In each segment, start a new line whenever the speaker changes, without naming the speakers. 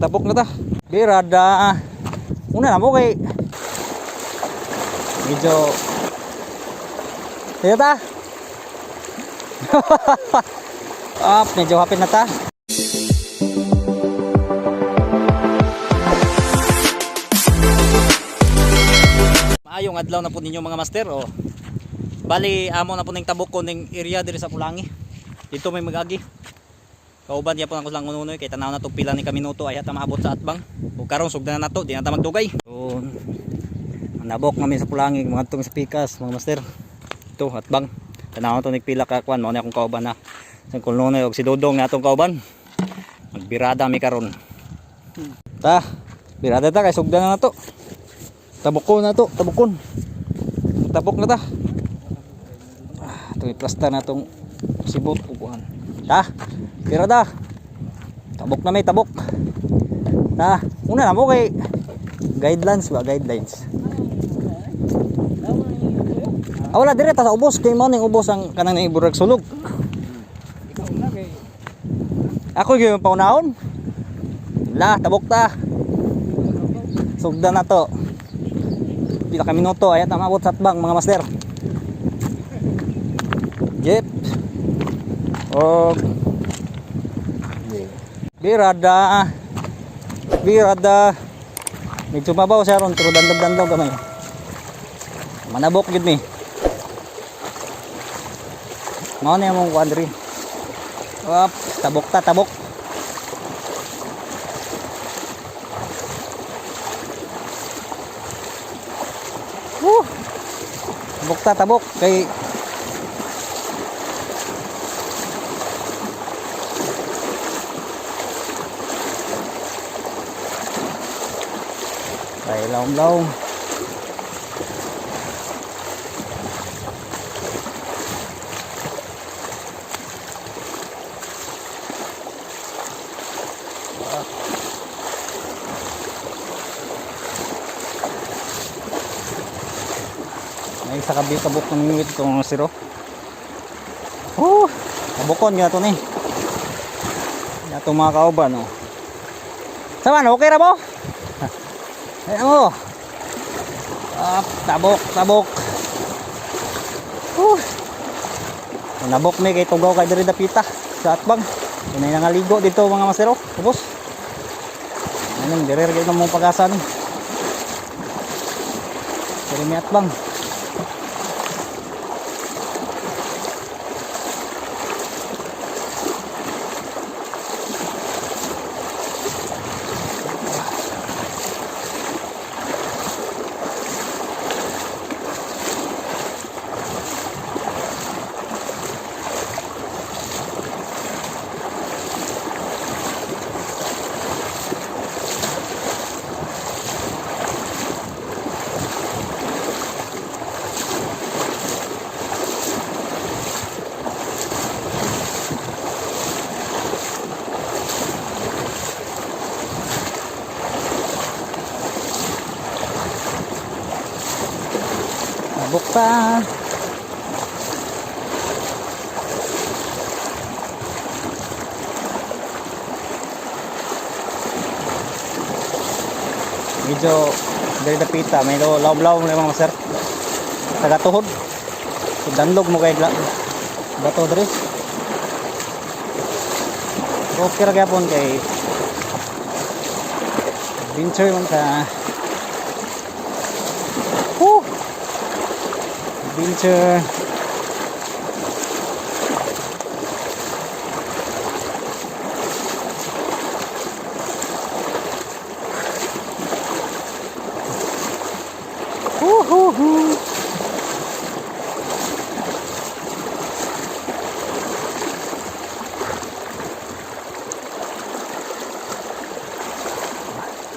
tabok na ta. Birada. Una na mo kay medyo Dito ta. ah, medyo hapit na ta. Maayong adlaw na po ninyo mga master oh. Bali amo na po ning tabok ko ning area diri sa Pulangi. Dito may magagi. Kauban niya po ang kulang ununoy kay tanaw na to pila ni kaminuto ay ata maabot sa atbang. Ug karon sugdan na to, di na ta magdugay. So, nabok namin sa Pulangi mga tong speakers mga master. Ito atbang. Tanaw to nig pila ka kwan mao ni akong kauban na. Sa kununoy og si Dodong na atong kauban. Magbirada mi karon. Ta, birada ta kay sugdan na na to. Tabukon na to, tabukon. Tabok na ta. Ah, ito i-plasta na tong sibot upuan. Ta, pira da. Tabok na may tabok. Ta, una na mo kay guidelines ba, guidelines. Ah, wala dire ta sa ubos kay ning ubos ang kanang ning iburag sulog. Ako gyud yung paunahon. La, tabok ta. Sugdan na to pila ka minuto ayat na maabot sa atbang mga master jeep og birada. Birada. Medyo mabaw siya ron pero dandog-dandog gamay. Manabok gid ni mao na yung kwadri Wap, tabok ta tabok. Woo! Tabok ta, tabok. Kay... Kay laom-laom. May isa kabi tabok ng minute itong siro. Oh, tabukon nga ito ni. Nga itong mga kauban. Oh. Sama na, okay ra mo? Ayan mo. Ah, tabok, tabok. Oh. Nabok ni kay tugaw kay diri dapita sa atbang. Inay nangaligo dito mga masero. Tapos. Anong dire kay mong pag-asa ni. Diri mi atbang. Tabok pa. Medyo dari dapita, may law-law na mga sir. Taga tuhod. Danlog mo kay bato diri. Okay ra gyapon kay adventure man sa Woo! Adventure Woohoo!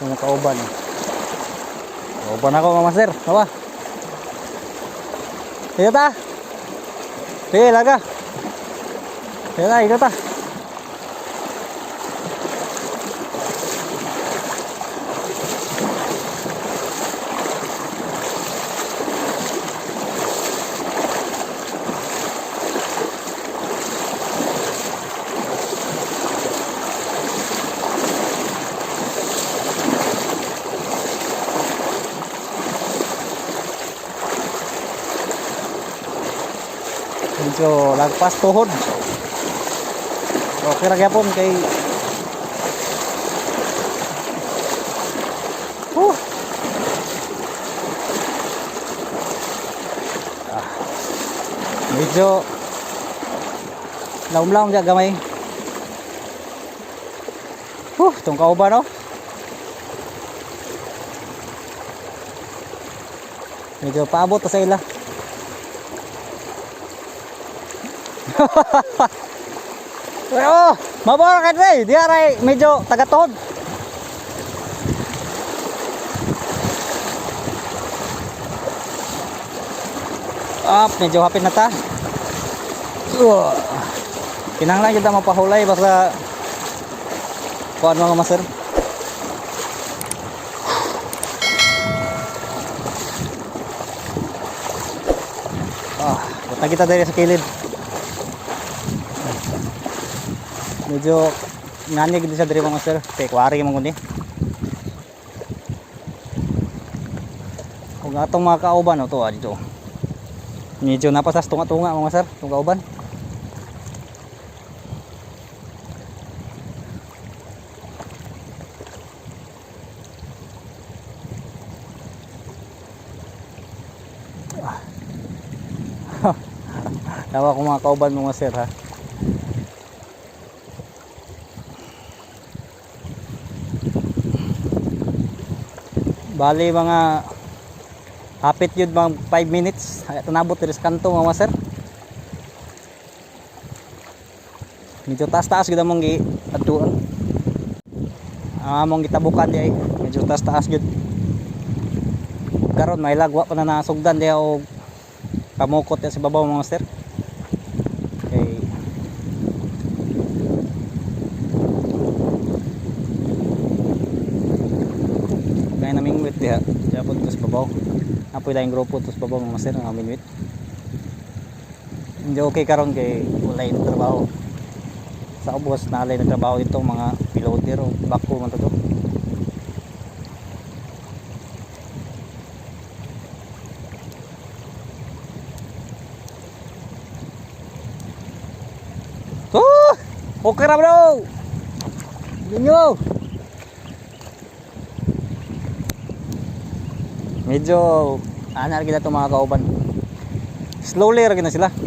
Yung kauban. Kauban ako mga master. Hawa. Sige ta. Sige, laga. Sige ta, ikaw ta. Medyo lagpas tuhod. Okay ra gyapon kay Huh. Ah. Medyo laum-laum dyan gamay. Huh, itong kauban no? Medyo paabot pa sa ila. Pero, mabor ka dre, di aray medyo tagatod. Ah, medyo hapit na ta. Uh, kinanglan kita mapahulay basta kuan mga master. Ah, punta kita dari sa kilid. Medyo ngani gid sa diri mga master. Kay kuwari mo kundi. Kung atong mga kauban o to ah, dito. Medyo napasas tunga-tunga mga master, itong kauban. Tawa ko mga kauban mga sir ha. Bali mga hapit yun mga 5 minutes. Diri sa kanto mga sir. Medyo taas-taas gid among gi atuan. Ang among gitabukan di ay medyo taas-taas gid. Karon may lagwa pa na nasugdan diha og kamukot sa babaw mga master okay kaya naming wit diha diha po ito sa babaw apoy lang grupo ito sa babaw mga master ang aming wit hindi okay karon kay wala yung trabaho sa ubos na alay na trabaho ito mga piloter o bako man to Oh! Okay na bro! Ninyo! Medyo anar kita itong mga kauban. Slowly ra na sila.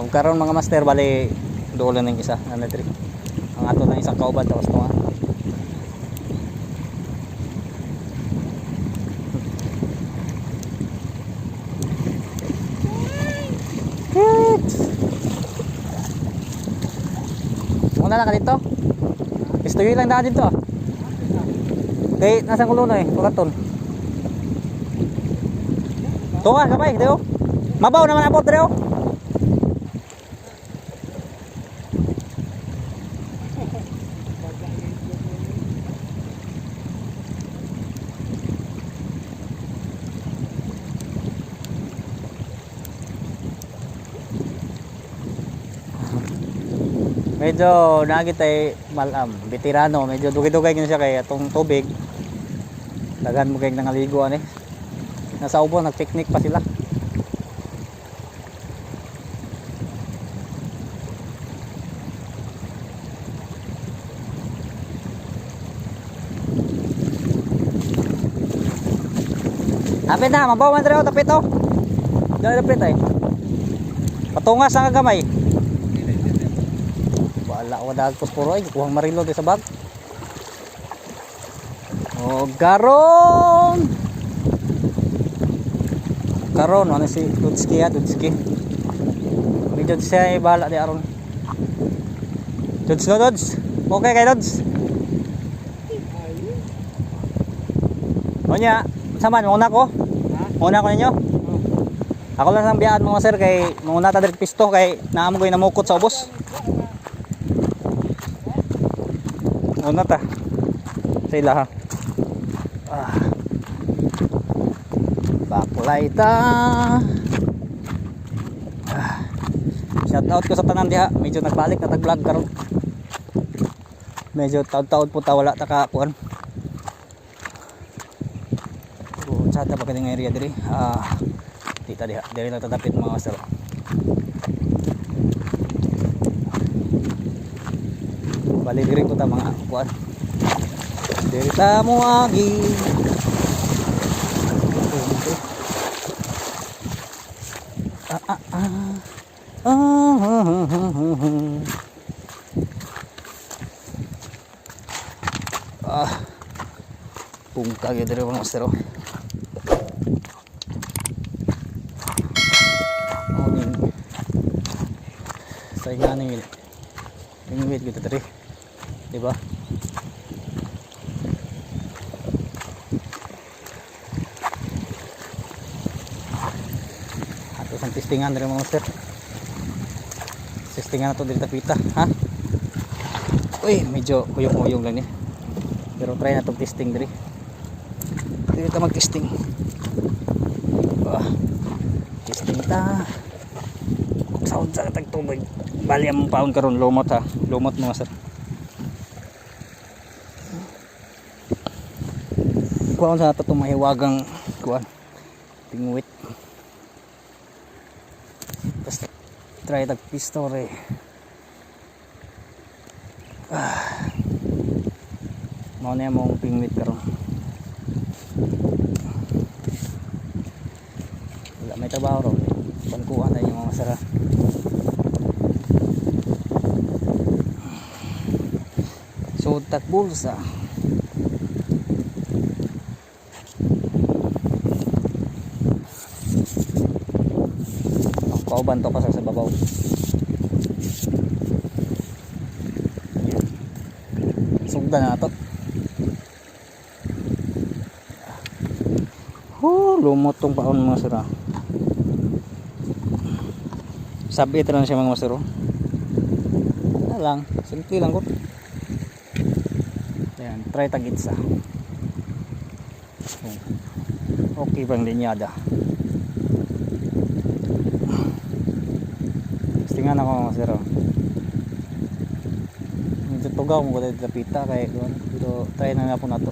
Kung karon mga master bali doon lang ng isa ano diri. Ang ato ng isang kauban tapos to nga. Muna na ka dito. Istoy lang daan dito. ah. Kay nasa kulo na eh, pagaton. Tunga kamay, deo. Mabaw naman ang deo. Medyo nagit ay malam, veterano, medyo dugay-dugay gina siya kay atong tubig. Dagan mo kay nangaligo ani. Nasa ubo nag-picnic pa sila. Tapit na, mabaw man dito, tapit oh. Dali tapit ay. Patungas ang kagamay. Wala dagpos puro ay kuhang marilo di sa bag. Oh, garon. Karon ano si Tutski ya, Tutski. Medyo siya ay bahala di aron. Tuds no, Tuds. Okay kay Tuds. Onya, saman una ko. Una ko ninyo. Ako lang ang biyaan mga sir kay muna ta pisto kay naamo ko namukot sa ubos. Una ta. Sila ha. Ah. Baklay ta. Ah. Shout out ko sa tanan diha. Medyo nagbalik na tag-vlog karon. Medyo taud-taud po ta wala ta ka kuan. Oh, sa ta pagka nga area diri. Ah. Dito diha, dili na tatapit mga master. Bali diri ko ta mga kuan. Diri ta mo agi. Ah ah ah. Ah, ah, ah, ah, ah. Pungka gyud diri mga master. ning. Sa nga ning ning wait gitu tadi. Di ba? Testingan dari mga master. Testingan na to diri tapita, ha? Uy, medyo kuyong-kuyong lang ni. Pero try na tong testing diri. Dili ta mag-testing. Ah. Testing ta. Sa tag tubig. Bali ang paon karon lumot ha. Lumot mo sir. Kuwan sa ato itong mahiwagang kuwan. Pingwit. Try tag pistore. Ah. Mao na mong pingwit karon. Wala may trabaho ro. Pangkuhan na yung mga masara. So takbulsa. Kauban to kasi sa babaw. Yan. Sugdan na to. Oh, lumot tong paon mga sira. Sabi ito lang siya mga masero. Na lang, simple lang ko. Yan, try tagitsa. Okay bang linyada? Tingnan ako mga masero. Tugaw mo dito pita kay doon. Pero try na nga po na to.